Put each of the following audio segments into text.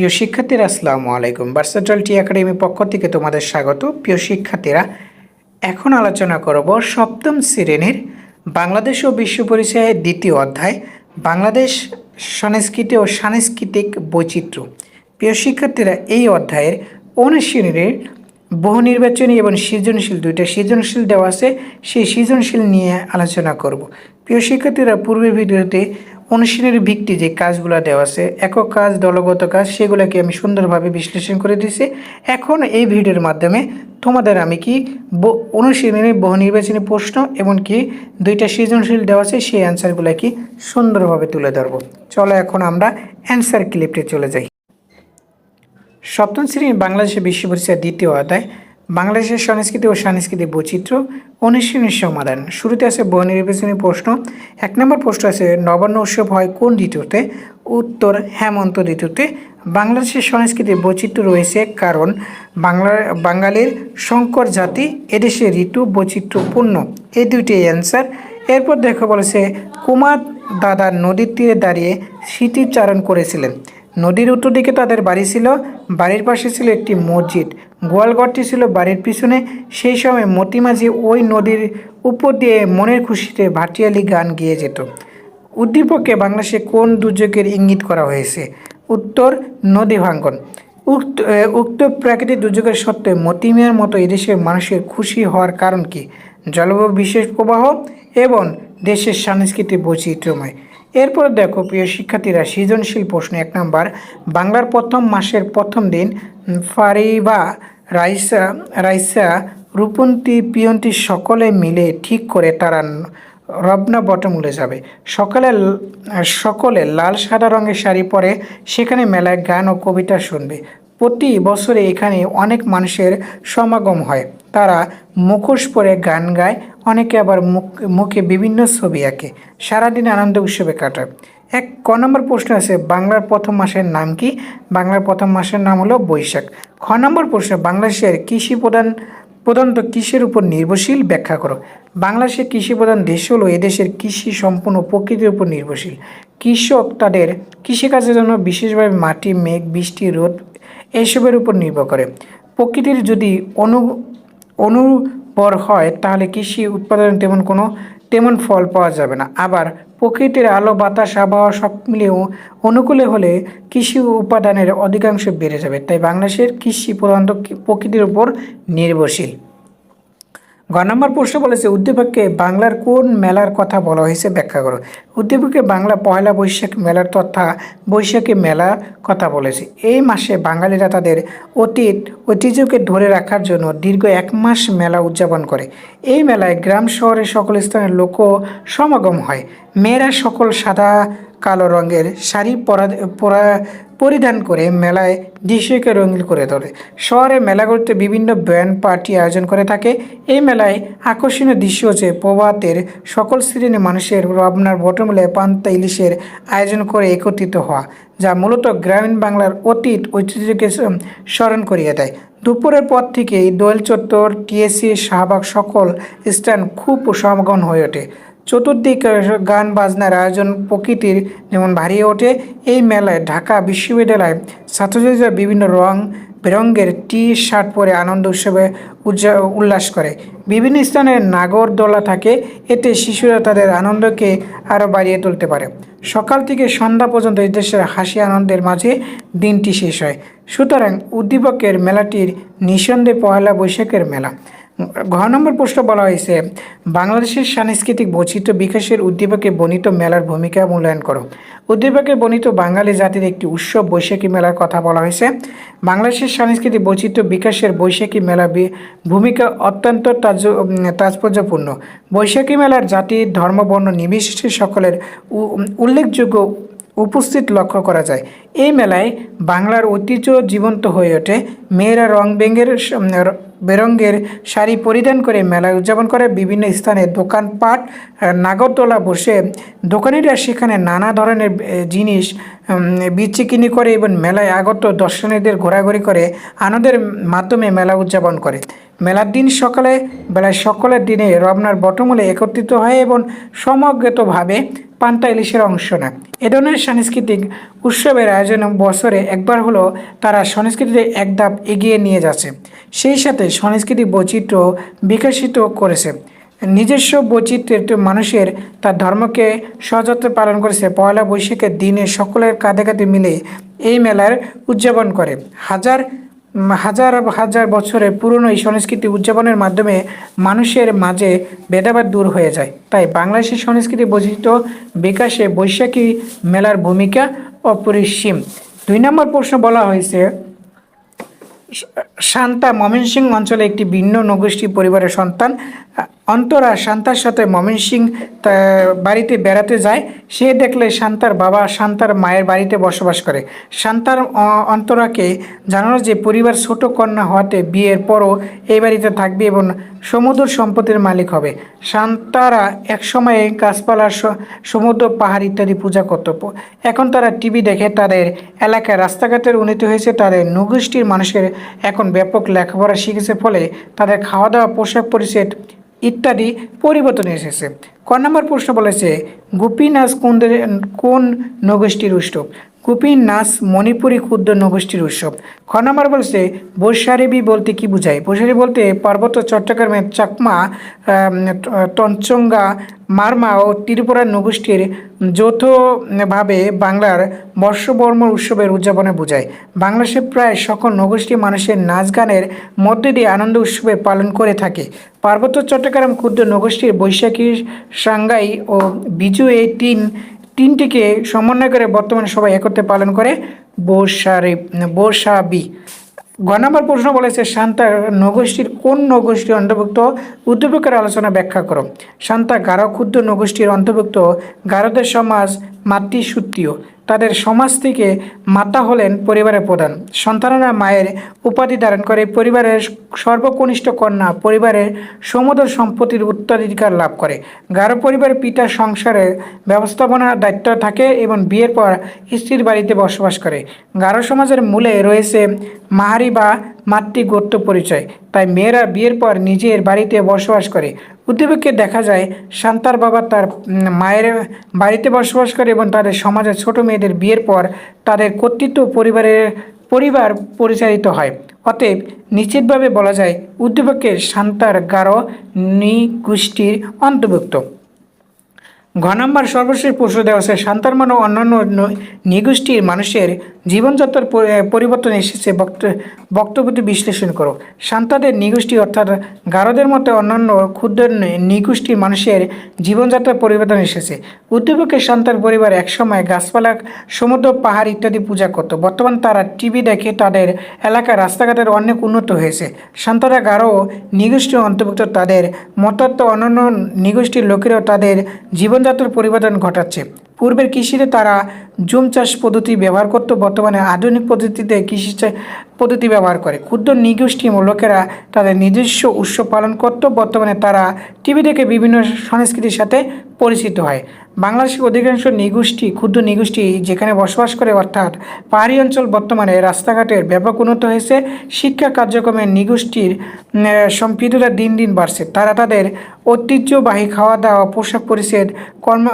প্রিয় শিক্ষার্থীরা, আসসালামু আলাইকুম। ভার্সাটাল টি একাডেমি পক্ষ থেকে তোমাদের স্বাগত। প্রিয় শিক্ষার্থীরা, এখন আলোচনা করব সপ্তম শ্রেণির বাংলাদেশ ও বিশ্ব পরিচয়ের দ্বিতীয় অধ্যায়, বাংলাদেশ সংস্কৃতি ও সাংস্কৃতিক বৈচিত্র্য। প্রিয় শিক্ষার্থীরা, এই অধ্যায়ের অনুশীলনের বহু নির্বাচনী এবং সৃজনশীল, দুইটা সৃজনশীল দেওয়া আছে, সেই সৃজনশীল নিয়ে আলোচনা করব। প্রিয় শিক্ষার্থীরা, পূর্বের ভিডিওতে অনুশীলনের ভিত্তি যে কাজগুলো দেওয়া আছে, একক কাজ, দলগত কাজ, সেগুলোকে আমি সুন্দরভাবে বিশ্লেষণ করে দিয়েছি। এখন এই ভিডিওর মাধ্যমে তোমাদের আমি কি অনুশীলনের বহু নির্বাচনী প্রশ্ন এমনকি দুইটা সৃজনশীল দেওয়া আছে, সেই অ্যান্সারগুলো কি সুন্দরভাবে তুলে ধরবো। চলো এখন আমরা অ্যান্সার ক্লিপটে চলে যাই। সপ্তম শ্রেণির বাংলাদেশের বিশ্ব পরিচয় দ্বিতীয় অধ্যায় বাংলাদেশের সংস্কৃতি ও সাংস্কৃতিক বৈচিত্র্য অনুশীলনের সমাধান শুরুতে আছে বহু নির্বাচনী প্রশ্ন। এক নম্বর প্রশ্ন আছে, নবান্ন উৎসব হয় কোন ঋতুতে? উত্তর, হেমন্ত ঋতুতে। বাংলাদেশের সংস্কৃতির বৈচিত্র্য রয়েছে কারণ বাংলা, বাঙালির শঙ্কর জাতি এদেশে ঋতু বৈচিত্র্যপূর্ণ। এই দুইটি অ্যান্সার এরপর দেখো বলেছে, কুমার দাদা নদীর তীরে দাঁড়িয়ে স্মৃতিচারণ করেছিলেন। নদীর উত্তর দিকে তাদের বাড়ি ছিল। বাড়ির পাশে ছিল একটি মসজিদ। গোয়ালঘরটি ছিল বাড়ির পিছনে। সেই সময় মতিমাঝি ওই নদীর উপর দিয়ে মনের খুশিতে ভাটিয়ালি গান গেয়ে যেত। উদ্দীপকে বাংলাদেশে কোন দুর্যোগের ইঙ্গিত করা হয়েছে? উত্তর, নদী ভাঙ্গন। উক্ত উক্ত প্রাকৃতিক দুর্যোগের সত্ত্বে মতিমিয়ার মতো এদেশের মানুষের খুশি হওয়ার কারণ কি? জলবায়ু বিশেষ প্রবাহ এবং দেশের সাংস্কৃতিক বৈচিত্র্যময়। এরপর দেখো, প্রিয় শিক্ষার্থীরা, সৃজনশীল প্রশ্ন এক নম্বর। বাংলার প্রথম মাসের প্রথম দিন ফারিবা রাইসা রাইসা, রূপন্তী, পিয়ন্তী সকলে মিলে ঠিক করে তারা রবনা বটমূলে যাবে। সকালে সকলে লাল সাদা রঙের শাড়ি পরে সেখানে মেলায় গান ও কবিতা শুনবে। প্রতি বছরে এখানে অনেক মানুষের সমাগম হয়। তারা মুখোশ পরে গান গায়, অনেকে আবার মুখ, মুখে বিভিন্ন ছবি আঁকে। সারাদিন আনন্দ উৎসবে কাটায়। এক, ক নম্বর প্রশ্ন আছে, বাংলার প্রথম মাসের নাম কি? বাংলার প্রথম মাসের নাম হলো বৈশাখ। খ নম্বর প্রশ্ন, বাংলাদেশের কৃষি প্রধান, প্রধানত কৃষির উপর নির্ভরশীল? ব্যাখ্যা করো। বাংলাদেশের কৃষি প্রধান দেশ হলো এদেশের কৃষি সম্পূর্ণ প্রকৃতির উপর নির্ভরশীল। কৃষক তাদের কৃষিকাজের জন্য বিশেষভাবে মাটি, মেঘ, বৃষ্টি, রোদ এসবের উপর নির্ভর করে। প্রকৃতির যদি অনু অনুর্বর হয়, তাহলে কৃষি উৎপাদনে তেমন কোনো, তেমন ফল পাওয়া যাবে না। আবার প্রকৃতির আলো, বাতাস, আবহাওয়া সব মিলিয়েও অনুকূলে হলে কৃষি উপাদানের অধিকাংশ বেড়ে যাবে। তাই বাংলাদেশের কৃষি প্রধানত প্রকৃতির উপর নির্ভরশীল। গ নম্বর প্রশ্ন বলেছে, উদ্দীপককে বাংলার কোন মেলার কথা বলা হয়েছে ব্যাখ্যা করো। উদ্দীপকে বাংলা পয়লা বৈশাখ মেলার তথা বৈশাখী মেলার কথা বলেছে। এই মাসে বাঙালিরা তাদের অতীত ঐতিহ্যকে ধরে রাখার জন্য দীর্ঘ এক মাস মেলা উদযাপন করে। এই মেলায় গ্রাম শহরের সকল স্থানের লোক সমাগম হয়। মেয়েরা সকল সাদা কালো রঙের শাড়ি পরা পরা পরিধান করে মেলায় দৃশ্যকে রঙিন করে তোলে। শহরে মেলাগুলিতে বিভিন্ন ব্যান্ড পার্টি আয়োজন করে থাকে। এই মেলায় আকর্ষণীয় দৃশ্য হচ্ছে প্রভাতের সকল শ্রেণির মানুষের রবনার বটমূলায় পান্তা ইলিশের আয়োজন করে একত্রিত হওয়া, যা মূলত গ্রামীণ বাংলার অতীত ঐতিহ্যকে স্মরণ করিয়ে দেয়। দুপুরের পর থেকেই দোয়েল চত্বর টিএসসি শাহবাগ সকল স্ট্যান্ড খুব সমাগম হয়ে ওঠে। চতুর্দিক গান, বাজনার আয়োজন প্রকৃতির যেমন ভারিয়ে ওঠে, এই মেলায় ঢাকা বিশ্ববিদ্যালয় ছাত্রছাত্রীরা বিভিন্ন রং বেরঙ্গের টি শার্ট পরে আনন্দ উৎসবে উল্লাস করে। বিভিন্ন স্থানে নাগরদোলা থাকে, এতে শিশুরা তাদের আনন্দকে আরও বাড়িয়ে তুলতে পারে। সকাল থেকে সন্ধ্যা পর্যন্ত এই দেশের হাসি আনন্দের মাঝে দিনটি শেষ হয়। সুতরাং উদ্দীপকের মেলাটির নিঃসন্দেহে পয়লা বৈশাখের মেলা। ঘ নম্বর প্রশ্ন বলা হয়েছে, বাংলাদেশের সাংস্কৃতিক বৈচিত্র্য বিকাশের উদ্দীপকে বর্ণিত মেলার ভূমিকা মূল্যায়ন করো। উদ্দীপকে বর্ণিত বাঙালি জাতির একটি উৎসব বৈশাখী মেলার কথা বলা হয়েছে। বাংলাদেশের সাংস্কৃতিক বৈচিত্র্য বিকাশের বৈশাখী মেলা ভূমিকা অত্যন্ত তাজ- তাৎপর্যপূর্ণ। বৈশাখী মেলার জাতি ধর্মবর্ণ নির্বিশেষে সকলের উল্লেখযোগ্য উপস্থিত লক্ষ্য করা যায়। এই মেলায় বাংলার ঐতিহ্য জীবন্ত হয়ে ওঠে। মেয়েরা রং বেঙ্গের বেরঙ্গের শাড়ি পরিধান করে মেলা উদযাপন করে। বিভিন্ন স্থানে দোকানপাট নাগরদোলা বসে দোকানিরা সেখানে নানা ধরনের জিনিস বিচিকিনি করে এবং মেলায় আগত দর্শনীদের ঘোরাঘুরি করে আনন্দের মাধ্যমে মেলা উদযাপন করে। মেলার দিন সকালে, বেলায় সকলের দিনে রবনার বটমূলে একত্রিত হয় এবং সমগ্রতভাবে পান্তা ইলিশের অংশ না। এ ধরনের সাংস্কৃতিক উৎসবের আয়োজন বছরে একবার হলো তারা সংস্কৃতিতে এক ধাপ এগিয়ে নিয়ে যাচ্ছে। সেই সাথে সংস্কৃতি বৈচিত্র্য বিকশিত করেছে। নিজস্ব বৈচিত্র্যের মানুষের তার ধর্মকে সযত্নে পালন করেছে। পয়লা বৈশাখের দিনে সকলের কাঁধে কাঁধে মিলে এই মেলার উদযাপন করে। হাজার হাজার হাজার বছরের পুরনো এই সংস্কৃতি উদযাপনের মাধ্যমে মানুষের মাঝে ভেদাভেদ দূর হয়ে যায়। তাই বাংলাদেশের সংস্কৃতি বৈচিত্র্য বিকাশে বৈশাখী মেলার ভূমিকা অপরিসীম। দুই নম্বর প্রশ্ন বলা হয়েছে, শান্তা ময়মনসিংহ অঞ্চলে একটি ভিন্ন নগোষ্ঠী পরিবারের সন্তান অন্তরা শান্তার সাথে ময়মনসিং তা- বাড়িতে বেড়াতে যায়। সে দেখলে শান্তার বাবা শান্তার মায়ের বাড়িতে বসবাস করে। শান্তার অন্তরাকে জানানো যে পরিবার ছোট কন্যা হওয়াতে বিয়ের পরও এই বাড়িতে থাকবে এবং সমুদ্র সম্পত্তির মালিক হবে। শান্তারা একসময়ে গাছপালা স- সমুদ্র, পাহাড় ইত্যাদি পূজা করত। এখন তারা টিভি দেখে তাদের এলাকায় রাস্তাঘাটের উন্নতি হয়েছে, তাদের নগোষ্ঠীর মানুষের এখন ব্যাপক লেখাপড়া শিখেছে, ফলে তাদের খাওয়া দাওয়া পোশাক পরিচ্ছদ ইত্যাদি পরিবর্তন এসেছে। ক নম্বর প্রশ্ন বলেছে গোপীনাথ কোন কোন নগোষ্ঠীর উৎসব গোপী নাচ মণিপুরী ক্ষুদ্র নগোষ্ঠীর উৎসব। খ নম্বর বলছে বৈশারেবি বলতে কি বোঝায়? বৈশারি বলতে পার্বত্য চট্টগ্রামের চাকমা আম, ট- টনচঙ্গা মারমা ও ত্রিপুরা নগোষ্ঠীর যৌথভাবে বাংলার বর্ষবর্ম উৎসবের উদযাপনে বোঝায়। বাংলাদেশের প্রায় সকল নগোষ্ঠী মানুষের নাচ গানের মধ্যে দিয়ে আনন্দ উৎসবে পালন করে থাকে। পার্বত্য চট্টগ্রাম ক্ষুদ্র নগোষ্ঠীর বৈশাখী সাংগাই ও বিজু এই তিন তিনটিকে সমন্বয় করে বর্তমানে সবাই একত্রে পালন করে বোসারে বোসাবি গ নম্বর প্রশ্ন বলেছে, শান্তা নগোষ্ঠীর কোন নগোষ্ঠীর অন্তর্ভুক্ত? উদ্যোগের আলোচনা ব্যাখ্যা করো। শান্তা গারো ক্ষুদ্র নগোষ্ঠীর অন্তর্ভুক্ত গারদের সমাজ মাতৃসূত্রীয়। তাদের সমাজ থেকে মাতা হলেন পরিবারের প্রধান। সন্তানরা মায়ের উপাধি ধারণ করে, পরিবারের সর্বকনিষ্ঠ কন্যা পরিবারের সমুদ্র সম্পত্তির উত্তরাধিকার লাভ করে। গারো পরিবারের পিতা সংসারের ব্যবস্থাপনার দায়িত্ব থাকে এবং বিয়ের পর স্ত্রীর বাড়িতে বসবাস করে। গারো সমাজের মূলে রয়েছে মাহারি বা মাতৃগোত্র পরিচয়। তাই মেয়েরা বিয়ের পর নিজের বাড়িতে বসবাস করে। উদ্দীপকে দেখা যায় শান্তার বাবা তার মায়ের বাড়িতে বসবাস করে এবং তাদের সমাজের ছোট মেয়েদের বিয়ের পর তাদের কর্তৃত্ব পরিবারের পরিবার পরিচালিত হয়। অতএব নিশ্চিতভাবে বলা যায় উদ্দীপকের শান্তার গারো নৃগোষ্ঠীর অন্তর্ভুক্ত। ঘ নম্বর সর্বশেষ প্রশ্ন দেওয়া শান্তারমান ও অন্যান্য নৃগোষ্ঠীর মানুষের জীবনযাত্রার পরিবর্তন এসেছে বক্ত, বক্তব্যটি বিশ্লেষণ করো। শান্তাদের নিগোষ্ঠী অর্থাৎ গারোদের মতো অন্যান্য ক্ষুদ্র নিগোষ্ঠীর মানুষের জীবনযাত্রার পরিবর্তন এসেছে। উদ্দীপকের শান্তার পরিবার একসময় গাছপালা, সমুদ্র, পাহাড় ইত্যাদি পূজা করত। বর্তমান তারা টিভি দেখে তাদের এলাকার রাস্তাঘাটের অনেক উন্নত হয়েছে। শান্তারা গারো নৃগোষ্ঠীর অন্তর্ভুক্ত তাদের মতাত্ম অন্যান্য নিগোষ্ঠীর লোকেরাও তাদের জীবনযাত্রার পরিবর্তন ঘটাচ্ছে। পূর্বের কৃষিতে তারা জুম চাষ পদ্ধতি ব্যবহার করত, বর্তমানে আধুনিক পদ্ধতিতে কৃষি পদ্ধতি ব্যবহার করে। ক্ষুদ্র নৃগোষ্ঠী লোকেরা তাদের নিজস্ব উৎসব পালন করত। বর্তমানে তারা টিভি থেকে বিভিন্ন সংস্কৃতির সাথে পরিচিত হয়। বাংলাদেশের অধিকাংশ নৃগোষ্ঠী, ক্ষুদ্র নৃগোষ্ঠী যেখানে বসবাস করে, অর্থাৎ পাহাড়ি অঞ্চল বর্তমানে রাস্তাঘাটের ব্যাপক উন্নত হয়েছে। শিক্ষা কার্যক্রমের নৃগোষ্ঠীর সম্পৃক্ততা দিন দিন বাড়ছে। তারা তাদের ঐতিহ্যবাহী খাওয়া দাওয়া পোশাক পরিচ্ছদ, কর্ম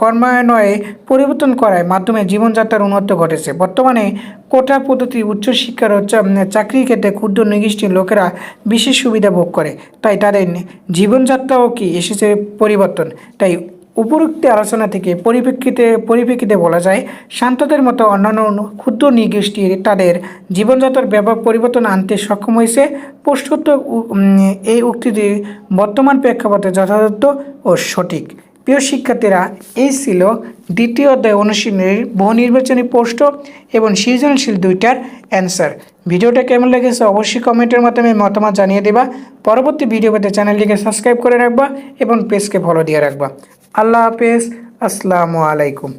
কর্মায়নয়ে পরিবর্তন করায় মাধ্যমে জীবনযাত্রার উন্নত ঘটেছে। বর্তমানে কোটা পদ্ধতি উচ্চশিক্ষার চাকরির ক্ষেত্রে ক্ষুদ্র নৃগোষ্ঠীর লোকেরা বিশেষ সুবিধা ভোগ করে। তাই তাদের জীবনযাত্রাও কি এসেছে পরিবর্তন? তাই উপরোক্ত আলোচনা থেকে পরিপ্রেক্ষিতে পরিপ্রেক্ষিতে বলা যায়, শান্তদের মতো অন্যান্য অনু- ক্ষুদ্র নৃগোষ্ঠীর তাদের জীবনযাত্রার ব্যাপক পরিবর্তন আনতে সক্ষম হয়েছে। প্রস্তুত এই উক্তিটি বর্তমান প্রেক্ষাপটে যথাযথ ও সঠিক। প্রিয় শিক্ষার্থীরা, এই ছিল দ্বিতীয় অধ্যায় অনুশীলনের বহু নির্বাচনী প্রশ্ন এবং সৃজনশীল দুইটার অ্যান্সার। ভিডিওটা কেমন লেগেছে অবশ্যই কমেন্টের মাধ্যমে মতামত জানিয়ে দেবা। পরবর্তী ভিডিও পেতে চ্যানেলটিকে সাবস্ক্রাইব করে রাখবা এবং পেজকে ফলো দিয়ে রাখবা। আল্লাহ হাফেজ। আসসালামু আলাইকুম।